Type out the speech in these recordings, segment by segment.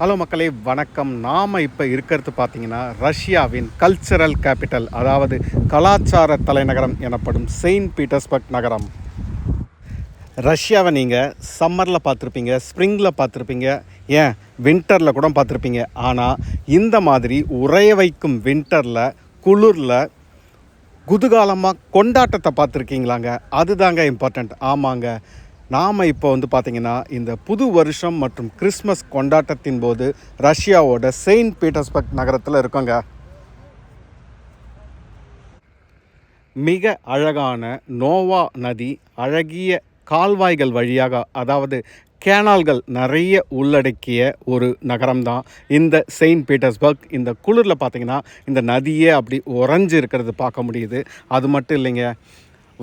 Hello மக்களே வணக்கம். நாம் இப்போ இருக்கிறது பார்த்தீங்கன்னா ரஷ்யாவின் கல்ச்சரல் கேபிட்டல் அதாவது கலாச்சார தலைநகரம் எனப்படும் செயின்ட் பீட்டர்ஸ்பர்க் நகரம். ரஷ்யாவை நீங்கள் சம்மரில் பார்த்துருப்பீங்க ஸ்ப்ரிங்கில் பார்த்துருப்பீங்க ஏன்? வின்டரில் கூட பார்த்துருப்பீங்க. ஆனால் இந்த மாதிரி உறைய வைக்கும் வின்டரில் குளிரில் குதூகாலமாக கொண்டாட்டத்தை பார்த்துருக்கீங்களாங்க? அதுதாங்க இம்பார்ட்டண்ட் ஆமாங்க. நாம் இப்போ வந்து பார்த்திங்கன்னா இந்த புது வருஷம் மற்றும் கிறிஸ்மஸ் கொண்டாட்டத்தின் போது ரஷ்யாவோட செயின்ட் பீட்டர்ஸ்பர்க் நகரத்தில் இருக்கோங்க. மிக அழகான நோவா நதி அழகிய கால்வாய்கள் வழியாக அதாவது கேனால்கள் நிறைய உள்ளடக்கிய ஒரு நகரம்தான். இந்த செயின்ட் பீட்டர்ஸ்பர்க் இந்த குளிரில் பார்த்திங்கன்னா இந்த நதியே அப்படி உறைஞ்சு இருக்கிறது பார்க்க முடியுது. அது மட்டும் இல்லைங்க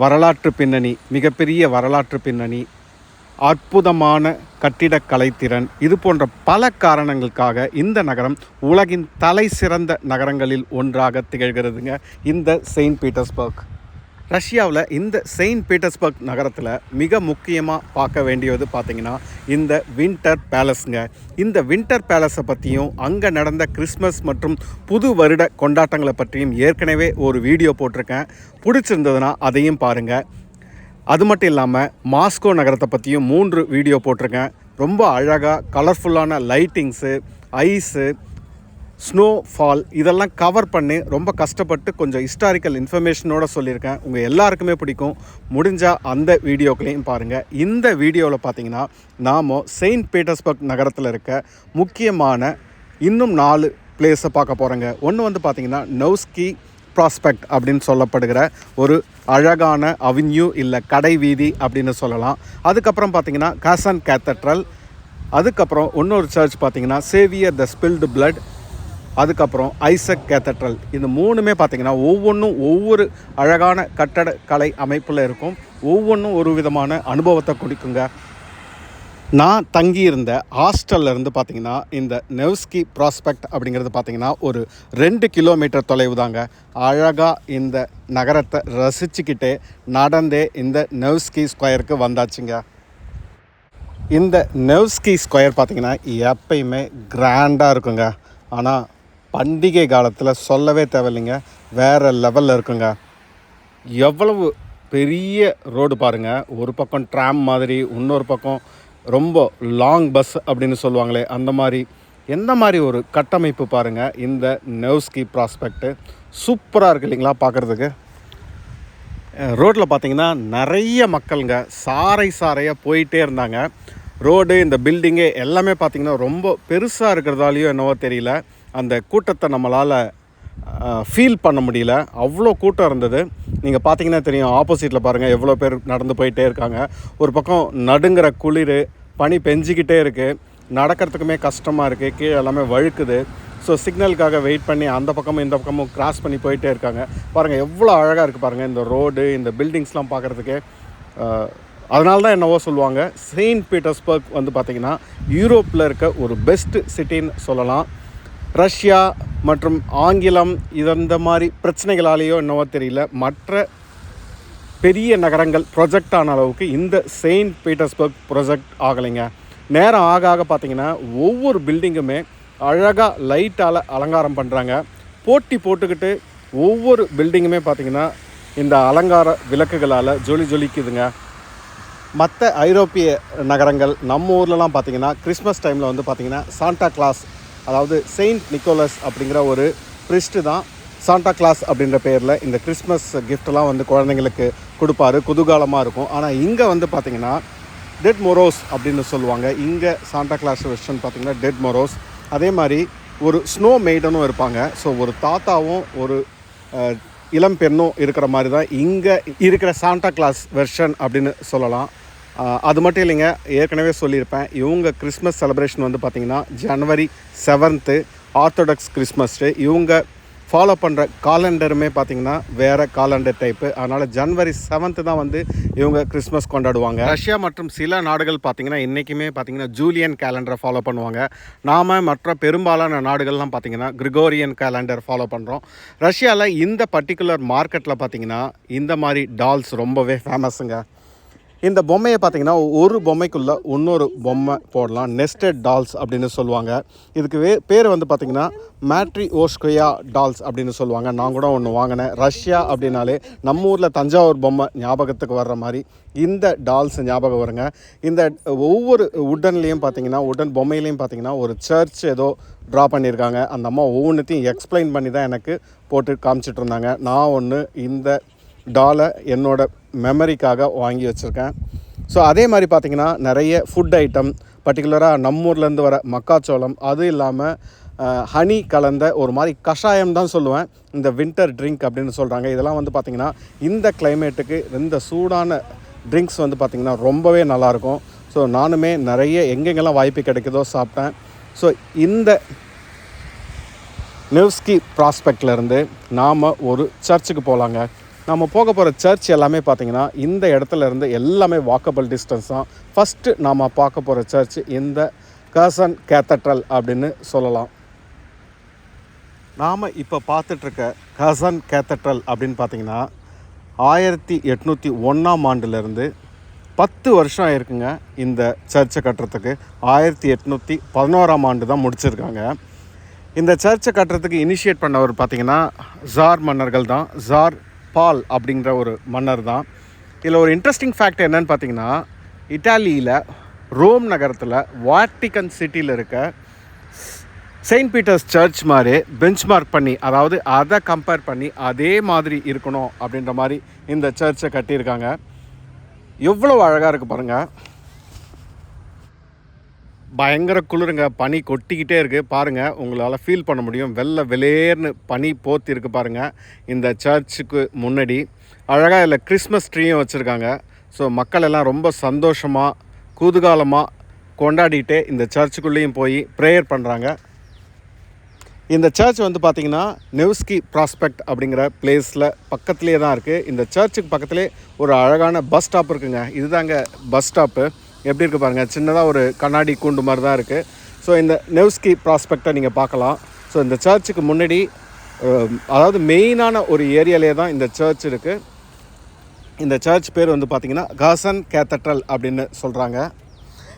வரலாற்று பின்னணி மிகப்பெரிய வரலாற்று பின்னணி அற்புதமான கட்டிடக்கலைத்திறன் இது போன்ற பல காரணங்களுக்காக இந்த நகரம் உலகின் தலை சிறந்த நகரங்களில் ஒன்றாக திகழ்கிறதுங்க. இந்த செயின்ட் பீட்டர்ஸ்பர்க். ரஷ்யாவில் இந்த செயின்ட் பீட்டர்ஸ்பர்க் நகரத்தில் மிக முக்கியமாக பார்க்க வேண்டியது பார்த்தீங்கன்னா இந்த வின்டர் பேலஸ்ங்க. இந்த வின்டர் பேலஸை பற்றியும் அங்கே நடந்த கிறிஸ்மஸ் மற்றும் புது வருட கொண்டாட்டங்களை பற்றியும் ஏற்கனவே ஒரு வீடியோ போட்டிருக்கேன். பிடிச்சிருந்ததுன்னா அதையும் பாருங்கள் அது மட்டும் இல்லாமல் மாஸ்கோ நகரத்தை பற்றியும் மூன்று வீடியோ போட்டிருக்கேன். ரொம்ப அழகாக கலர்ஃபுல்லான லைட்டிங்ஸு ஐஸு ஸ்னோ ஃபால் இதெல்லாம் கவர் பண்ணி ரொம்ப கஷ்டப்பட்டு கொஞ்சம் ஹிஸ்டாரிக்கல் இன்ஃபர்மேஷனோட சொல்லியிருக்கேன். உங்கள் எல்லாருக்குமே பிடிக்கும். முடிஞ்சால் அந்த வீடியோக்களையும் பாருங்கள் இந்த வீடியோவில் பார்த்தீங்கன்னா நாம் செயின்ட் பீட்டர்ஸ்பர்க் நகரத்தில் இருக்க முக்கியமான இன்னும் நாலு பிளேஸை பார்க்க போகிறோங்க ஒன்று வந்து பார்த்தீங்கன்னா நௌஸ்கி ப்ராஸ்பெக்ட் அப்படின்னு சொல்லப்படுகிற ஒரு அழகான அவென்யூ இல்லை கடை வீதி அப்படின்னு சொல்லலாம். அதுக்கப்புறம் பார்த்தீங்கன்னா காசன் கேத்தட்ரல் அதுக்கப்புறம் இன்னொரு சர்ச் பார்த்தீங்கன்னா சேவியர் த ஸ்பில்டு பிளட் அதுக்கப்புறம் ஐசக் கேத்தட்ரல். இந்த மூணுமே பார்த்திங்கன்னா ஒவ்வொன்றும் ஒவ்வொரு அழகான கட்டடக்கலை அமைப்பில் இருக்கும். ஒவ்வொன்றும் ஒரு விதமான அனுபவத்தை கொடுக்குங்க. நான் தங்கியிருந்த ஹாஸ்டல்ல இருந்து பார்த்தீங்கன்னா இந்த நெவ்ஸ்கி ப்ராஸ்பெக்ட் அப்படிங்கிறது பார்த்தீங்கன்னா ஒரு ரெண்டு கிலோமீட்டர் தொலைவு தாங்க. அழகாக இந்த நகரத்தை ரசிச்சுக்கிட்டே நடந்தே இந்த நெவ்ஸ்கி ஸ்கொயருக்கு வந்தாச்சுங்க. இந்த நெவ்ஸ்கி ஸ்கொயர் பார்த்தீங்கன்னா எப்பயுமே கிராண்டாக இருக்குங்க. ஆனால் பண்டிகை காலத்தில் சொல்லவே தேவையில்லைங்க. வேறு லெவலில் இருக்குங்க. எவ்வளவு பெரிய ரோடு பாருங்கள் ஒரு பக்கம் ட்ராம் மாதிரி இன்னொரு பக்கம் ரொம்ப லாங் பஸ் அப்படின்னு சொல்லுவாங்களே அந்த மாதிரி. எந்த மாதிரி ஒரு கட்டமைப்பு பாருங்கள் இந்த நெவ்ஸ்கி ப்ராஸ்பெக்ட்டு சூப்பராக இருக்கு இல்லைங்களா பார்க்குறதுக்கு ரோட்டில் பார்த்தீங்கன்னா நிறைய மக்களுங்க சாறை சாறையாக போயிட்டே இருந்தாங்க. ரோடு இந்த பில்டிங்கு எல்லாமே பார்த்தீங்கன்னா ரொம்ப பெருசாக இருக்கிறதாலையோ என்னவோ தெரியல. அந்த கூட்டத்தை நம்மளால் ஃபீல் பண்ண முடியல. அவ்வளோ கூட்டம் இருந்தது. நீங்கள் பார்த்தீங்கன்னா தெரியும் ஆப்போசிட்டில் பாருங்கள் எவ்வளோ பேர் நடந்து போயிட்டே இருக்காங்க. ஒரு பக்கம் நடுங்கிற குளிர் பனி பெஞ்சிக்கிட்டே இருக்குது நடக்கிறதுக்குமே கஷ்டமாக இருக்குது கீழே எல்லாமே வழுக்குது. ஸோ சிக்னலுக்காக வெயிட் பண்ணி அந்த பக்கமும் இந்த பக்கமும் கிராஸ் பண்ணி போயிட்டே இருக்காங்க. பாருங்கள் எவ்வளோ அழகாக இருக்குது பாருங்கள் இந்த ரோடு இந்த பில்டிங்ஸ்லாம் பார்க்குறதுக்கே அதனால தான் என்னவோ சொல்லுவாங்க செயின்ட் பீட்டர்ஸ்பர்க் வந்து பார்த்திங்கன்னா யூரோப்பில் இருக்க ஒரு பெஸ்ட் சிட்டின்னு சொல்லலாம். ரஷ்யா மற்றும் ஆங்கிலம் இந்த மாதிரி பிரச்சனைகளாலேயோ என்னவோ தெரியல. மற்ற பெரிய நகரங்கள் ப்ரொஜெக்ட் ஆன அளவுக்கு இந்த செயின்ட் பீட்டர்ஸ்பர்க் ப்ரொஜெக்ட் ஆகலைங்க. நேரம் ஆக ஆக பார்த்திங்கன்னா ஒவ்வொரு பில்டிங்குமே அழகாக லைட்டால் அலங்காரம் பண்ணுறாங்க போட்டி போட்டுக்கிட்டு ஒவ்வொரு பில்டிங்குமே பார்த்திங்கன்னா இந்த அலங்கார விளக்குகளால் ஜொலி ஜொலிக்குதுங்க. மற்ற ஐரோப்பிய நகரங்கள் நம்ம ஊர்லலாம் பார்த்தீங்கன்னா கிறிஸ்மஸ் டைமில் வந்து பார்த்திங்கன்னா சாண்டா கிளாஸ் அதாவது செயின்ட் நிக்கோலஸ் அப்படிங்கிற ஒரு பிரிஸ்ட்டு தான் சாண்டா கிளாஸ் அப்படின்ற பேரில் இந்த கிறிஸ்மஸ் கிஃப்ட்லாம் வந்து குழந்தைங்களுக்கு கொடுப்பாரு. குதூகாலமாக இருக்கும். ஆனால் இங்கே வந்து பார்த்திங்கன்னா டெட் மொரோஸ் அப்படின்னு சொல்லுவாங்க. இங்கே சாண்டா கிளாஸ் வெர்ஷன் பார்த்திங்கன்னா டெட் மொரோஸ் அதே மாதிரி ஒரு ஸ்னோ மெய்டனும் இருப்பாங்க. ஸோ ஒரு தாத்தாவும் ஒரு இளம் பெண்ணும் இருக்கிற மாதிரி தான் இங்கே இருக்கிற சாண்டா கிளாஸ் வெர்ஷன் அப்படின்னு சொல்லலாம். அது மட்டும் இல்லைங்க ஏற்கனவே சொல்லியிருப்பேன். இவங்க கிறிஸ்மஸ் செலிப்ரேஷன் வந்து பார்த்திங்கன்னா ஜனவரி செவன்த்து ஆர்த்தடாக்ஸ் கிறிஸ்மஸ் டே இவங்க ஃபாலோ பண்ணுற காலண்டருமே பார்த்திங்கன்னா வேறு காலண்டர் டைப்பு அதனால் ஜனவரி செவன்த்து தான் வந்து இவங்க கிறிஸ்மஸ் கொண்டாடுவாங்க. ரஷ்யா மற்றும் சில நாடுகள் பார்த்திங்கன்னா இன்றைக்குமே பார்த்திங்கன்னா ஜூலியன் கேலண்டரை ஃபாலோ பண்ணுவாங்க. நாம் மற்ற பெரும்பாலான நாடுகள்லாம் பார்த்திங்கன்னா கிரிகோரியன் கேலண்டர் ஃபாலோ பண்ணுறோம் ரஷ்யாவில் இந்த பர்டிகுலர் மார்க்கெட்டில் பார்த்திங்கன்னா இந்த மாதிரி டால்ஸ் ரொம்பவே ஃபேமஸுங்க இந்த பொம்மையை பார்த்தீங்கன்னா ஒரு பொம்மைக்குள்ளே இன்னொரு பொம்மை போடலாம். நெஸ்டட் டால்ஸ் அப்படின்னு சொல்லுவாங்க. இதுக்கு வே பேர் வந்து பார்த்திங்கன்னா மேட்ரி ஓஸ்கோயா டால்ஸ் அப்படின்னு சொல்லுவாங்க. நான் கூட ஒன்று வாங்கினேன். ரஷ்யா அப்படின்னாலே நம்ம ஊரில் தஞ்சாவூர் பொம்மை ஞாபகத்துக்கு வர்ற மாதிரி இந்த டால்ஸ் ஞாபகம் வருங்க. இந்த ஒவ்வொரு உடன்லேயும் பார்த்தீங்கன்னா உடன் பொம்மையிலையும் பார்த்தீங்கன்னா ஒரு சர்ச் ஏதோ ட்ரா பண்ணியிருக்காங்க. அந்த அம்மா ஒவ்வொன்றுத்தையும் எக்ஸ்பிளைன் பண்ணி தான் எனக்கு போட்டு காமிச்சிட்ருந்தாங்க நான் ஒன்று இந்த டாலை என்னோட மெமரிக்காக வாங்கி வச்சுருக்கேன். ஸோ அதே மாதிரி பார்த்திங்கன்னா நிறைய ஃபுட் ஐட்டம் பர்டிகுலராக நம்ம ஊர்லேருந்து வர மக்காச்சோளம் அது இல்லாமல் ஹனி கலந்த ஒரு மாதிரி கஷாயம் தான் சொல்லுவேன். இந்த வின்டர் ட்ரிங்க் அப்படின்னு சொல்கிறாங்க இதெல்லாம் வந்து பார்த்திங்கன்னா இந்த கிளைமேட்டுக்கு இந்த சூடான ட்ரிங்க்ஸ் வந்து பார்த்திங்கன்னா ரொம்பவே நல்லாயிருக்கும். ஸோ நானுமே நிறைய எங்கெங்கெல்லாம் வாய்ப்பு கிடைக்குதோ சாப்பிட்டேன். ஸோ இந்த நெவ்ஸ்கி ப்ராஸ்பெக்ட்லேருந்து நாம் ஒரு சர்ச்சுக்கு போகலாங்க நம்ம போக போகிற சர்ச் எல்லாமே பார்த்தீங்கன்னா இந்த இடத்துல இருந்து எல்லாமே வாக்கபிள் டிஸ்டன்ஸ் தான். ஃபஸ்ட்டு நாம் பார்க்க போகிற சர்ச் இந்த கர்சன் கேத்தட்ரல் அப்படின்னு சொல்லலாம். நாம் இப்போ பார்த்துட்ருக்க கர்சன் கேத்தட்ரல் அப்படின்னு பார்த்தீங்கன்னா ஆயிரத்தி எட்நூற்றி ஒன்றாம் ஆண்டுலேருந்து பத்து வருஷம் ஆயிருக்குங்க இந்த சர்ச்சை கட்டுறதுக்கு. ஆயிரத்தி எட்நூற்றி பதினோராம் ஆண்டு தான் முடிச்சிருக்காங்க. இந்த சர்ச்சை கட்டுறதுக்கு இனிஷியேட் பண்ணவர் பார்த்திங்கன்னா ஜார் மன்னர்கள் தான். ஜார் பால் அப்படிங்கிற ஒரு மன்னர் தான். இதில் ஒரு இன்ட்ரெஸ்டிங் ஃபேக்ட் என்னன்னு பார்த்தீங்கன்னா இட்டாலியில் ரோம் நகரத்தில் வாட்டிகன் சிட்டியில் இருக்க செயின்ட் பீட்டர்ஸ் சர்ச் மாதிரி பெஞ்ச்மார்க் பண்ணி அதாவது அதை கம்பேர் பண்ணி அதே மாதிரி இருக்கணும் அப்படின்ற மாதிரி இந்த சர்ச்சை கட்டியிருக்காங்க. எவ்வளோ அழகாக இருக்குது பாருங்கள் பயங்கர குளிருங்க பனி கொட்டிக்கிட்டே இருக்குது பாருங்கள் உங்களால் ஃபீல் பண்ண முடியும். வெள்ளை வெளியேர்னு பனி போத்தி இருக்குது பாருங்கள் இந்த சர்ச்சுக்கு முன்னாடி. அழகாக இதில் கிறிஸ்மஸ் ட்ரீயும் வச்சுருக்காங்க. ஸோ மக்கள் எல்லாம் ரொம்ப சந்தோஷமாக குதூகாலமாக கொண்டாடிட்டு இந்த சர்ச்சுக்குள்ளேயும் போய் ப்ரேயர் பண்ணுறாங்க இந்த சர்ச் வந்து பார்த்திங்கன்னா நெவ்ஸ்கி ப்ராஸ்பெக்ட் அப்படிங்கிற பிளேஸில் பக்கத்துலேயே தான் இருக்குது இந்த சர்ச்சுக்கு பக்கத்துலேயே ஒரு அழகான பஸ் ஸ்டாப் இருக்குங்க. இதுதாங்க பஸ் ஸ்டாப்பு எப்படி இருக்குது பாருங்கள் சின்னதாக ஒரு கண்ணாடி கூண்டு மாதிரி தான் இருக்குது ஸோ இந்த நெவ்ஸ்கி ப்ராஸ்பெக்டை நீங்கள் பார்க்கலாம். ஸோ இந்த சர்ச்சுக்கு முன்னாடி அதாவது மெயினான ஒரு ஏரியாலே தான் இந்த சர்ச் இருக்குது இந்த சர்ச் பேர் வந்து பார்த்திங்கன்னா காசன் கேத்தட்ரல் அப்படின்னு சொல்கிறாங்க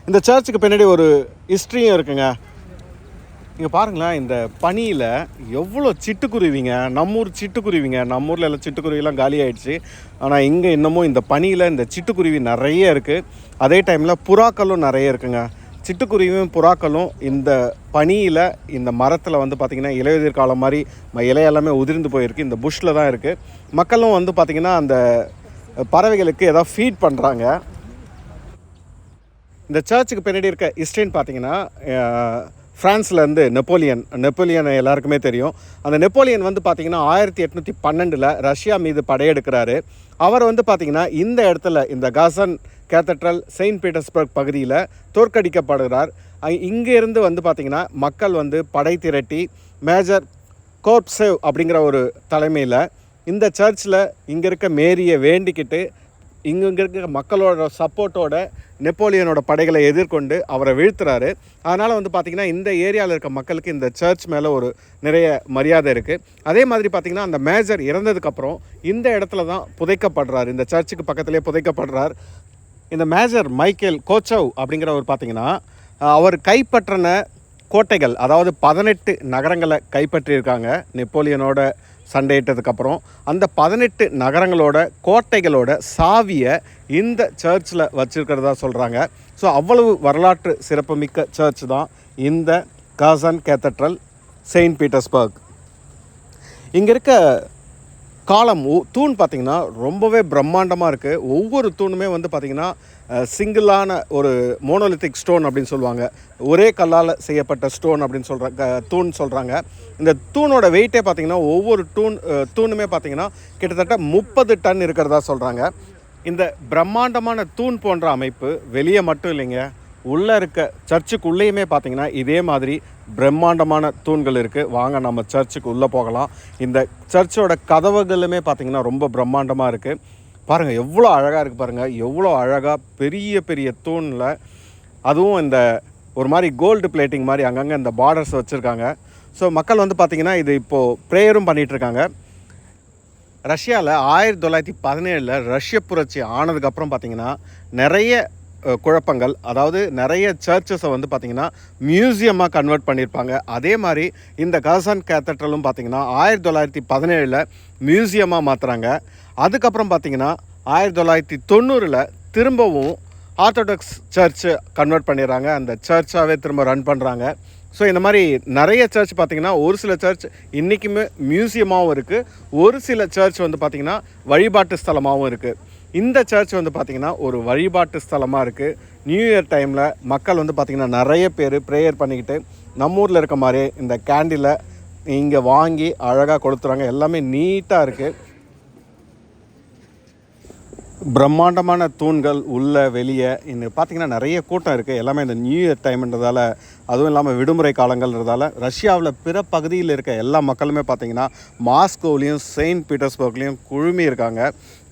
இந்த சர்ச்சுக்கு பின்னாடி ஒரு ஹிஸ்ட்ரியும் இருக்குங்க. இங்கே பாருங்களேன் இந்த பனியில் எவ்வளோ சிட்டுக்குருவிங்க. நம்ம ஊர் சிட்டுக்குருவிங்க. நம்ம ஊரில் எல்லாம் சிட்டுக்குருவிலாம் காலி ஆகிடுச்சு ஆனால் இங்கே இன்னமும் இந்த பனியில் இந்த சிட்டுக்குருவி நிறைய இருக்குது அதே டைமில் புறாக்களும் நிறைய இருக்குங்க. சிட்டுக்குருவியும் புறாக்களும் இந்த பனியில் இந்த மரத்தில் வந்து பார்த்திங்கன்னா இலையுதிர் காலம் மாதிரி ம- உதிர்ந்து போயிருக்கு. இந்த புஷ்ஷில் தான் இருக்குது மக்களும் வந்து பார்த்திங்கன்னா அந்த பறவைகளுக்கு ஏதாவது ஃபீட் பண்ணுறாங்க இந்த சர்ச்சுக்கு பின்னாடி இருக்க ஹிஸ்ட்ரின்னு பார்த்தீங்கன்னா ஃப்ரான்ஸ்லேருந்து இருந்து நெப்போலியன் நெப்போலியன் எல்லாருக்குமே தெரியும். அந்த நெப்போலியன் வந்து பார்த்தீங்கன்னா ஆயிரத்தி எட்நூற்றி பன்னெண்டில் ரஷ்யா மீது படையெடுக்கிறாரு. அவர் வந்து பார்த்திங்கன்னா இந்த இடத்துல இந்த காசன் கேத்தட்ரல் செயின்ட் பீட்டர்ஸ்பர்க் பகுதியில் தோற்கடிக்கப்படுகிறார். இங்கேருந்து வந்து பார்த்திங்கன்னா மக்கள் வந்து படை திரட்டி மேஜர் கோர்ப்சேவ் அப்படிங்கிற ஒரு தலைமையில் இந்த சர்ச்சில் இங்கே இருக்க மேரியை வேண்டிக்கிட்டு இங்கே இங்கே மக்களோட சப்போர்ட்டோட நெப்போலியனோட படைகளை எதிர்கொண்டு அவரை வீழ்த்துறாரு. அதனால் வந்து பார்த்திங்கன்னா இந்த ஏரியாவில் இருக்க மக்களுக்கு இந்த சர்ச் மேலே ஒரு நிறைய மரியாதை இருக்குது அதே மாதிரி பார்த்திங்கன்னா அந்த மேஜர் இறந்ததுக்கப்புறம் இந்த இடத்துல தான் புதைக்கப்படுறார். இந்த சர்ச்சுக்கு பக்கத்திலே புதைக்கப்படுறார். இந்த மேஜர் மைக்கேல் கோச்சவ் அப்படிங்கிறவர் பார்த்தீங்கன்னா அவர் கைப்பற்றின கோட்டைகள் அதாவது பதினெட்டு நகரங்களை கைப்பற்றியிருக்காங்க நெப்போலியனோட சண்டையிட்டதுக்கப்புறம் அந்த பதினெட்டு நகரங்களோட கோட்டைகளோட சாவியை இந்த சர்ச்சில் வச்சுருக்கிறதா சொல்கிறாங்க ஸோ அவ்வளவு வரலாற்று சிறப்புமிக்க சர்ச் தான் இந்த காசன் கேத்தட்ரல் செயின்ட் பீட்டர்ஸ்பர்க் இங்கே இருக்க காலம் ஊ- தூண் பார்த்திங்கன்னா ரொம்பவே பிரம்மாண்டமாக இருக்குது ஒவ்வொரு தூணுமே வந்து பார்த்திங்கன்னா சிங்கிளான ஒரு மோனோலித்திக் ஸ்டோன் அப்படின்னு சொல்லுவாங்க. ஒரே கல்லால் செய்யப்பட்ட ஸ்டோன் அப்படின்னு சொல்கிறாங்க தூண் சொல்கிறாங்க இந்த தூணோட வெயிட்டே பார்த்திங்கன்னா ஒவ்வொரு தூண் தூணுமே பார்த்திங்கன்னா கிட்டத்தட்ட முப்பது டன் இருக்கிறதா சொல்கிறாங்க இந்த பிரம்மாண்டமான தூண் போன்ற அமைப்பு வெளியே மட்டும் இல்லைங்க. உள்ளே இருக்க சர்ச்சுக்குள்ளேயுமே பார்த்திங்கன்னா இதே மாதிரி பிரம்மாண்டமான தூண்கள் இருக்குது வாங்க நம்ம சர்ச்சுக்கு உள்ளே போகலாம். இந்த சர்ச்சோட கதவுகளுமே பார்த்தீங்கன்னா ரொம்ப பிரம்மாண்டமாக இருக்குது பாருங்கள் எவ்வளோ அழகாக இருக்குது பாருங்கள் எவ்வளோ அழகாக பெரிய பெரிய தூணில் அதுவும் இந்த ஒரு மாதிரி கோல்டு பிளேட்டிங் மாதிரி அங்கங்கே இந்த பார்டர்ஸ் வச்சுருக்காங்க. ஸோ மக்கள் வந்து பார்த்திங்கன்னா இது இப்போது ப்ரேயரும் பண்ணிகிட்ருக்காங்க ரஷ்யாவில் ஆயிரத்தி தொள்ளாயிரத்தி பதினேழில் ரஷ்ய புரட்சி ஆனதுக்கப்புறம் பார்த்தீங்கன்னா நிறைய குழப்பங்கள் அதாவது நிறைய சர்ச்சஸை வந்து பார்த்திங்கன்னா மியூசியமாக கன்வெர்ட் பண்ணியிருப்பாங்க அதே மாதிரி இந்த கசன் கேத்தட்ரலும் பார்த்திங்கன்னா ஆயிரத்தி தொள்ளாயிரத்தி பதினேழில் மியூசியமாக மாற்றுறாங்க அதுக்கப்புறம் பார்த்திங்கன்னா ஆயிரத்தி தொள்ளாயிரத்தி தொண்ணூறில் திரும்பவும் ஆர்த்தடாக்ஸ் சர்ச்சு கன்வெர்ட் பண்ணிடுறாங்க. அந்த சர்ச்சாகவே திரும்ப ரன் பண்ணுறாங்க ஸோ இந்த மாதிரி நிறைய சர்ச் பார்த்திங்கன்னா ஒரு சில சர்ச் இன்றைக்குமே மியூசியமாகவும் இருக்குது ஒரு சில சர்ச் வந்து பார்த்திங்கன்னா வழிபாட்டு ஸ்தலமாகவும் இருக்குது இந்த சர்ச் வந்து பார்த்திங்கன்னா ஒரு வழிபாட்டு ஸ்தலமாக இருக்குது நியூ இயர் டைமில் மக்கள் வந்து பார்த்திங்கன்னா நிறைய பேர் ப்ரேயர் பண்ணிக்கிட்டு நம்ம ஊரில் இருக்க மாதிரி இந்த கேண்டிலை இங்கே வாங்கி அழகாக கொடுத்துறாங்க எல்லாமே நீட்டாக இருக்குது பிரம்மாண்டமான தூண்கள் உள்ள வெளியே இந்த பார்த்தீங்கன்னா நிறைய கூட்டம் இருக்குது எல்லாமே இந்த நியூ இயர் டைம்ன்றதால அதுவும் இல்லாமல் விடுமுறை காலங்கள்ன்றதால ரஷ்யாவில் பிற பகுதியில் இருக்க எல்லா மக்களுமே பார்த்தீங்கன்னா மாஸ்கோவிலையும் செயின்ட் பீட்டர்ஸ்பர்க்லேயும் குழுமி இருக்காங்க.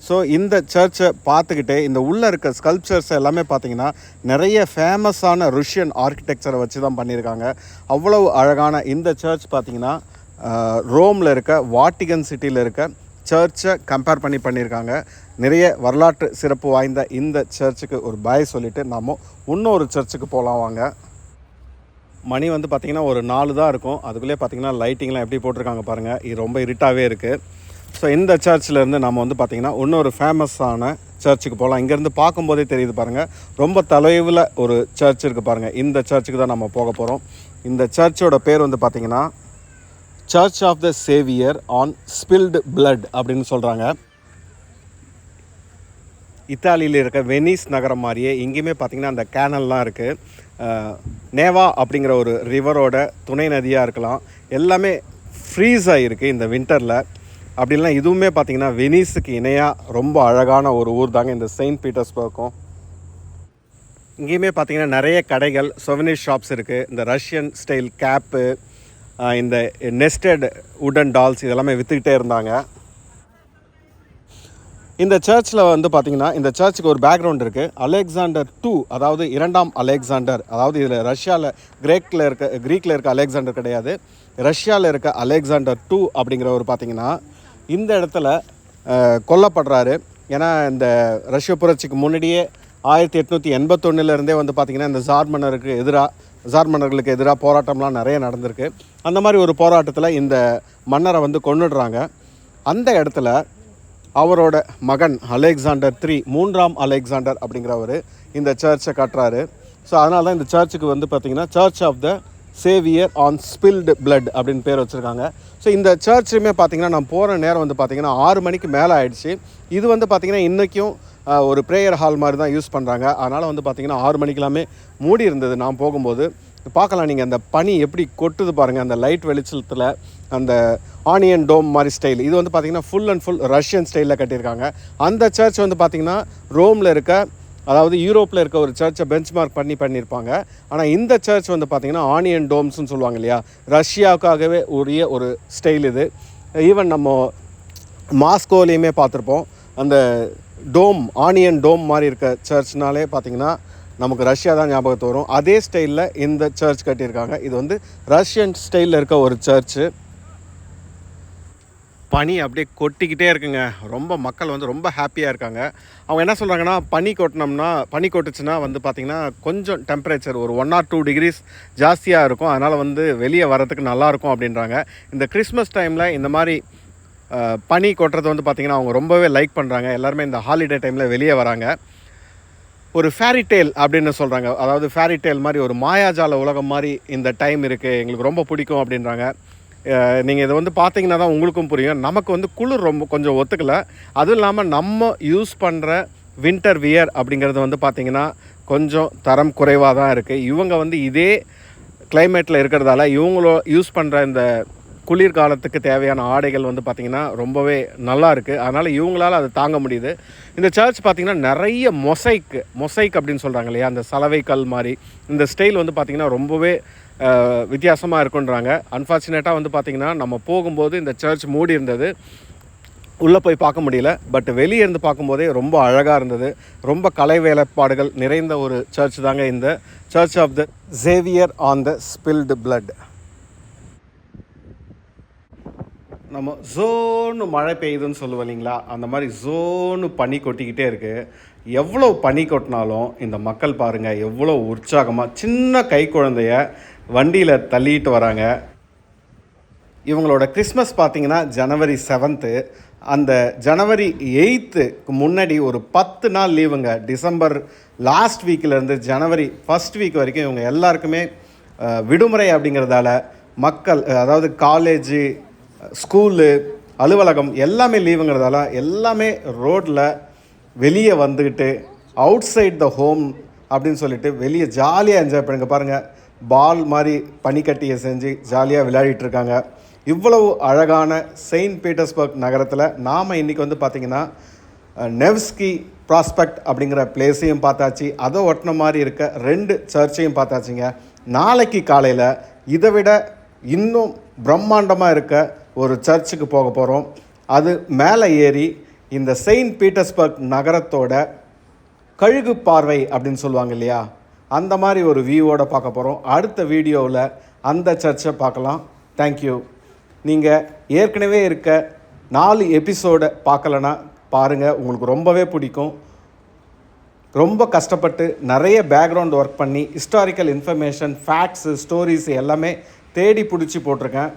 ஸோ இந்த சர்ச்சை பார்த்துக்கிட்டே இந்த உள்ளே இருக்க ஸ்கல்ப்சர்ஸ் எல்லாமே பார்த்திங்கன்னா நிறைய ஃபேமஸான ருஷ்யன் ஆர்கிடெக்சரை வச்சு தான் பண்ணியிருக்காங்க அவ்வளவு அழகான இந்த சர்ச் பார்த்தீங்கன்னா ரோமில் இருக்க வாட்டிகன் சிட்டியில் இருக்க சர்ச்சை கம்பேர் பண்ணி பண்ணியிருக்காங்க நிறைய வரலாற்று சிறப்பு வாய்ந்த இந்த சர்ச்சுக்கு ஒரு பாய் சொல்லிவிட்டு நாம் இன்னொரு சர்ச்சுக்கு போகலாம் வாங்க. மணி வந்து பார்த்திங்கன்னா ஒரு நாலு தான் இருக்கும். அதுக்குள்ளே பார்த்திங்கன்னா லைட்டிங்லாம் எப்படி போட்டிருக்காங்க பாருங்கள் இது ரொம்ப இருட்டாகவே இருக்குது ஸோ இந்த சர்ச்சில் இருந்து நம்ம வந்து பார்த்திங்கன்னா இன்னொரு ஃபேமஸான சர்ச்சுக்கு போகலாம் இங்கேருந்து பார்க்கும்போதே தெரியுது பாருங்கள் ரொம்ப தொலைவில் ஒரு சர்ச் இருக்குது பாருங்கள் இந்த சர்ச்சுக்கு தான் நம்ம போக போகிறோம் இந்த சர்ச்சோட பேர் வந்து பார்த்திங்கன்னா church of the Saviour on spilled blood அப்படின்னு சொல்கிறாங்க இத்தாலியில் இருக்க வெனிஸ் நகரம் மாதிரியே இங்கேயுமே பார்த்திங்கன்னா அந்த கேனல்லாம் இருக்குது நேவா அப்படிங்கிற ஒரு ரிவரோட துணை நதியாக இருக்கலாம். எல்லாமே ஃப்ரீஸ் ஆகிருக்கு இந்த வின்டரில் அப்படிலாம் இதுவுமே பார்த்திங்கன்னா வெனிஸுக்கு இணையாக ரொம்ப அழகான ஒரு ஊர் தாங்க இந்த செயின்ட் பீட்டர்ஸ்பர்க்கும். இங்கேயுமே பார்த்தீங்கன்னா நிறைய கடைகள் சொவனிர் ஷாப்ஸ் இருக்குது இந்த ரஷ்யன் ஸ்டைல் கேப்பு இந்த நெஸ்டட் உடன் டால்ஸ் இதெல்லாமே விற்றுக்கிட்டே இருந்தாங்க. இந்த சர்ச்சில் வந்து பார்த்திங்கன்னா இந்த சர்ச்சுக்கு ஒரு பேக்ரவுண்ட் இருக்குது அலெக்சாண்டர் டூ அதாவது இரண்டாம் அலெக்சாண்டர். அதாவது இதில் ரஷ்யாவில் கிரேக்கில் இருக்க க்ரீக்கில் இருக்க அலெக்சாண்டர் கிடையாது. ரஷ்யாவில் இருக்க அலெக்சாண்டர் டூ அப்படிங்கிறவர் பார்த்தீங்கன்னா இந்த இடத்துல கொல்லப்படுறாரு. ஏன்னா இந்த ரஷ்ய புரட்சிக்கு முன்னாடியே ஆயிரத்தி எட்நூற்றி எண்பத்தொன்னுலேருந்தே வந்து பார்த்திங்கன்னா இந்த ஜார் மன்னருக்கு எதிராக ஜார் மன்னர்களுக்கு எதிராக போராட்டம்லாம் நிறைய நடந்திருக்கு. அந்த மாதிரி ஒரு போராட்டத்தில் இந்த மன்னரை வந்து கொண்டுடுறாங்க அந்த இடத்துல அவரோட மகன் அலெக்சாண்டர் த்ரீ மூன்றாம் அலெக்சாண்டர் அப்படிங்கிறவர் இந்த சர்ச்சை கட்டுறாரு. ஸோ அதனால தான் இந்த சர்ச்சுக்கு வந்து பார்த்திங்கன்னா church of the Saviour on spilled blood அப்படின்னு பேர் வச்சுருக்காங்க. ஸோ இந்த சர்ச்சுமே பார்த்திங்கன்னா நான் போகிற நேரம் வந்து பார்த்திங்கன்னா ஆறு மணிக்கு மேலே ஆயிடுச்சு. இது வந்து பார்த்திங்கன்னா இன்றைக்கும் ஒரு ப்ரேயர் ஹால் மாதிரி தான் யூஸ் பண்ணுறாங்க அதனால் வந்து பார்த்திங்கன்னா ஆறு மணிக்கெல்லாமே மூடி இருந்தது நான் போகும்போது. பார்க்கலாம் நீங்கள் அந்த பனி எப்படி கொட்டுது பாருங்கள் அந்த லைட் வெளிச்சத்தில். அந்த ஆனியன் டோம் மாதிரி ஸ்டைல் இது வந்து பார்த்திங்கன்னா ஃபுல் அண்ட் ஃபுல் ரஷ்யன் ஸ்டைலில் கட்டியிருக்காங்க. அந்த சர்ச் வந்து பார்த்திங்கன்னா ரோமில் இருக்க அதாவது யூரோப்பில் இருக்க ஒரு சர்ச்சை பெஞ்ச் மார்க் பண்ணி பண்ணியிருப்பாங்க. ஆனால் இந்த சர்ச் வந்து பார்த்திங்கன்னா ஆனியன் டோம்ஸ்னு சொல்லுவாங்க இல்லையா? ரஷ்யாவுக்காகவே உரிய ஒரு ஸ்டைல் இது. ஈவன் நம்ம மாஸ்கோலேயுமே பார்த்துருப்போம். அந்த டோம் ஆனியன் டோம் மாதிரி இருக்க சர்ச்னாலே பார்த்தீங்கன்னா நமக்கு ரஷ்யா தான் ஞாபகத்து வரும். அதே ஸ்டைலில் இந்த சர்ச் கட்டியிருக்காங்க. இது வந்து ரஷ்யன் ஸ்டைலில் இருக்க ஒரு சர்ச்சு பனி அப்படியே கொட்டிக்கிட்டே இருக்குங்க. ரொம்ப மக்கள் வந்து ரொம்ப ஹாப்பியாக இருக்காங்க. அவங்க என்ன சொல்கிறாங்கன்னா பனி கொட்டினோம்னா பனி கொட்டுச்சுன்னா வந்து பார்த்திங்கன்னா கொஞ்சம் டெம்பரேச்சர் ஒரு ஒன் ஆர் டூ டிகிரிஸ் ஜாஸ்தியாக இருக்கும். அதனால் வந்து வெளியே வரதுக்கு நல்லாயிருக்கும் அப்படின்றாங்க. இந்த கிறிஸ்மஸ் டைமில் இந்த மாதிரி பனி கொட்டுறது வந்து பார்த்திங்கன்னா அவங்க ரொம்பவே லைக் பண்ணுறாங்க எல்லாருமே இந்த ஹாலிடே டைமில் வெளியே வராங்க. ஒரு ஃபேரி டேல் அப்படின்னு சொல்கிறாங்க அதாவது ஃபேரி டேல் மாதிரி ஒரு மாயாஜால உலகம் மாதிரி இந்த டைம் இருக்குது எங்களுக்கு ரொம்ப பிடிக்கும் அப்படின்றாங்க. நீங்கள் இதை வந்து பார்த்தீங்கன்னா தான் உங்களுக்கும் புரியும். நமக்கு வந்து குளிர் ரொம்ப கொஞ்சம் ஒத்துக்கலை. அதுவும் இல்லாமல் நம்ம யூஸ் பண்ணுற வின்டர் வியர் அப்படிங்கிறது வந்து பார்த்திங்கன்னா கொஞ்சம் தரம் குறைவாக தான் இருக்குது இவங்க வந்து இதே கிளைமேட்டில் இருக்கிறதால இவங்களோ யூஸ் பண்ணுற இந்த குளிர்காலத்துக்கு தேவையான ஆடைகள் வந்து பார்த்திங்கன்னா ரொம்பவே நல்லா இருக்குது அதனால் இவங்களால அதை தாங்க முடியுது. இந்த சர்ச் பார்த்திங்கன்னா நிறைய மொசைக்கு மொசைக் அப்படின்னு சொல்கிறாங்க இல்லையா? அந்த சலவை கல் மாதிரி. இந்த ஸ்டைல் வந்து பார்த்திங்கன்னா ரொம்பவே வித்தியாசமாக இருக்குன்றாங்க. அன்ஃபார்ச்சுனேட்டாக வந்து பார்த்திங்கன்னா நம்ம போகும்போது இந்த சர்ச் மூடி இருந்தது. உள்ளே போய் பார்க்க முடியல. பட் வெளியே இருந்து பார்க்கும்போதே ரொம்ப அழகாக இருந்தது. ரொம்ப கலை வேலைப்பாடுகள் நிறைந்த ஒரு சர்ச் தாங்க இந்த. Church of the Saviour on the spilled blood நம்ம ஜோன்னு மழை பெய்யுதுன்னு சொல்லுவோம் இல்லைங்களா? அந்த மாதிரி ஜோன்னு பனி கொட்டிக்கிட்டே இருக்குது எவ்வளோ பனி கொட்டினாலும் இந்த மக்கள் பாருங்கள் எவ்வளோ உற்சாகமாக சின்ன கை குழந்தைய வண்டியில் தள்ளிட்டு வராங்க. இவங்களோட கிறிஸ்மஸ் பார்த்தீங்கன்னா ஜனவரி செவன்த்து அந்த ஜனவரி எயித்துக்கு முன்னாடி ஒரு பத்து நாள் லீவுங்க. டிசம்பர் லாஸ்ட் வீக்கிலேருந்து ஜனவரி ஃபஸ்ட் வீக் வரைக்கும் இவங்க எல்லாருக்குமே விடுமுறை அப்படிங்கிறதால மக்கள் அதாவது காலேஜு ஸ்கூலு அலுவலகம் எல்லாமே லீவுங்கிறதால எல்லாமே ரோட்டில் வெளியே வந்துக்கிட்டு அவுட் சைட் த ஹோம் அப்படின்னு சொல்லிட்டு வெளியே ஜாலியாக என்ஜாய் பண்ணுங்க. பாருங்கள் பால் மாதிரி பனிக்கட்டியை செஞ்சு ஜாலியாக விளையாடிட்டு இருக்காங்க இவ்வளவு அழகான செயின்ட் பீட்டர்ஸ்பர்க் நகரத்தில் நாம் இன்றைக்கி வந்து பார்த்திங்கன்னா நெவ்ஸ்கி ப்ராஸ்பெக்ட் அப்படிங்கிற பிளேஸையும் பார்த்தாச்சு. அதை ஒட்டின மாதிரி இருக்க ரெண்டு சர்ச்சையும் பார்த்தாச்சுங்க. நாளைக்கு காலையில் இதை விட இன்னும் பிரம்மாண்டமாக இருக்க ஒரு சர்ச்சுக்கு போக போகிறோம் அது மேலே ஏறி இந்த செயின்ட் பீட்டர்ஸ்பர்க் நகரத்தோட கழுகு பார்வை அப்படின்னு சொல்லுவாங்க இல்லையா? அந்த மாதிரி ஒரு வியூவோடு பார்க்க போகிறோம் அடுத்த வீடியோவில் அந்த சர்ச்சை பார்க்கலாம். தேங்க்யூ நீங்கள் ஏற்கனவே இருக்க நாலு எபிசோடை பார்க்கலனா பாருங்கள் உங்களுக்கு ரொம்பவே பிடிக்கும். ரொம்ப கஷ்டப்பட்டு நிறைய பேக்ரவுண்ட் ஒர்க் பண்ணி ஹிஸ்டாரிக்கல் இன்ஃபர்மேஷன் ஃபேக்ட்ஸு ஸ்டோரிஸ் எல்லாமே தேடி பிடிச்சி போட்டிருக்கேன்.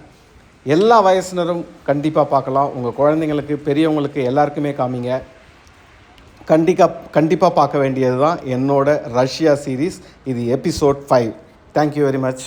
எல்லா வயசினரும் கண்டிப்பாக பார்க்கலாம். உங்கள் குழந்தைங்களுக்கு பெரியவங்களுக்கு எல்லாருக்குமே காமிங்க. கண்டிப்பாக கண்டிப்பாக பார்க்க வேண்டியது தான் என்னோட ரஷ்யா சீரீஸ் இது episode five thank you very much